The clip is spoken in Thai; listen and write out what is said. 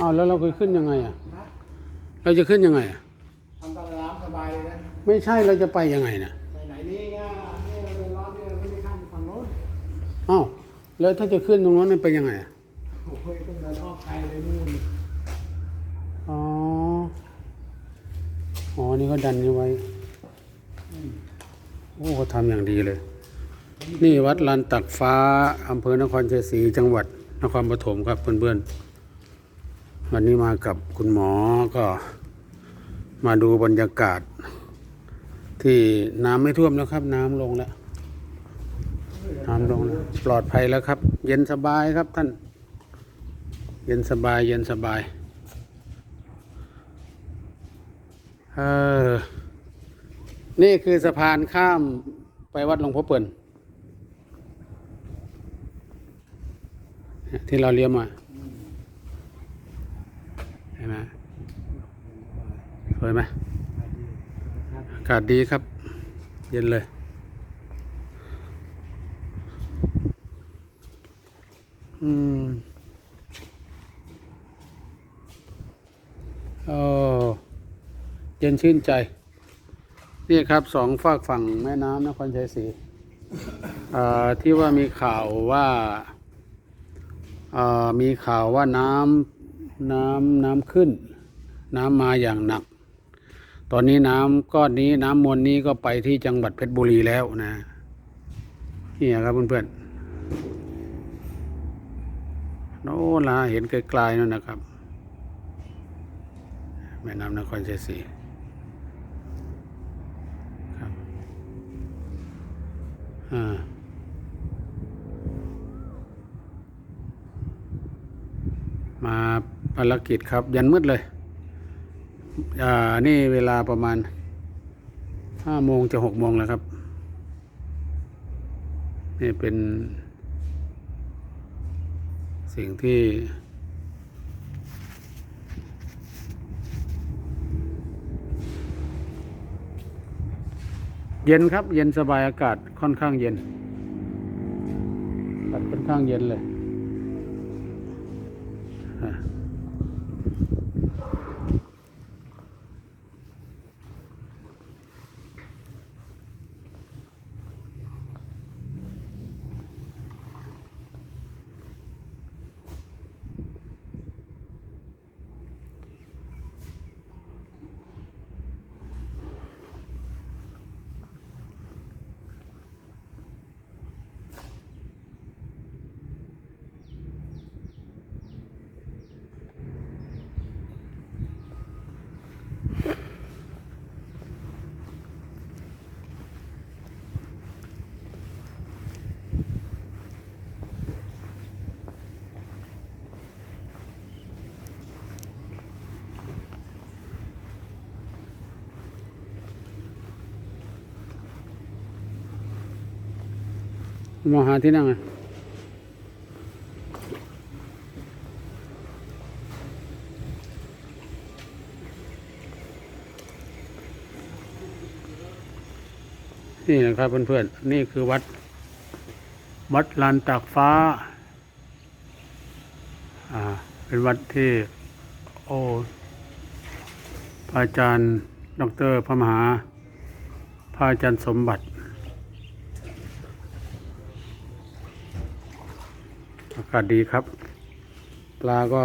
อ้าวแล้วเราเคยขึ้นยังไงอะนะเราจะขึ้นยังไงอะทำตลาดสบายเลยนะ ไม่ใช่เราจะไปยังไงนะไปไหนนี่ก็นี่เราเดินรอบนี่เราไม่ได้ข้ามฝั่งโน้นอ้าวแล้วถ้าจะขึ้นตรงนั้นมันไปยังไงอะโอ้ยต้องเดินอ้อมไกลเลยนู่นอ๋อ อ๋อ นี่ก็ดันนี้ไว้ โอ้เขาทำอย่างดีเลย นี่วัดลานตักฟ้าอำเภอนครชัยศรีจังหวัดนครปฐมครับเพื่อนๆ วันนี้มากับคุณหมอก็มาดูบรรยากาศ ที่น้ำไม่ท่วมแล้วครับ น้ำลงแล้วน้ำลงแล้วปลอดภัยแล้วครับ เย็นสบายครับท่าน เย็นสบาย เย็นสบายเออนี่คือสะพานข้ามไปวัดหลวงพ่อเปิ่นเนี่ยที่เราเลี้ยวมาเห็นไหมส วยไหมอากาศดีครับ เย็นเลย อืมโอ้เย็นชื่นใจ นี่ครับสองฝากฝั่งแม่น้ำนครชัยศรีอ่าที่ว่ามีข่าวว่าอ่ามีข่าวว่าน้ำน้ำน้ำขึ้น น้ำมาอย่างหนัก ตอนนี้น้ำก้อนนี้น้ำมวลนี้ก็ไปที่จังหวัดเพชรบุรีแล้วนะนี่ครับเพื่อนๆโน่นละเห็นไกลๆนั่นนะครับแม่น้ำนครชัยศรีครับอ่ามาภารกิจครับ ยันมืดเลย อ่านี่เวลาประมาณห้าโมงจะหกโมงแล้วครับ นี่เป็น สิ่งที่เย็นครับ เย็นสบายอากาศค่อนข้างเย็นอากาศค่อนข้างเย็นเลย มองหาที่นั่งอะนี่นะครับเพื่อนๆ นี่คือวัด วัดลานตากฟ้า อ่า เป็นวัดที่ โอพระอาจารย์ ดรพระมหา พระอาจารย์สมบัติ อากาศดีครับ ปลาก็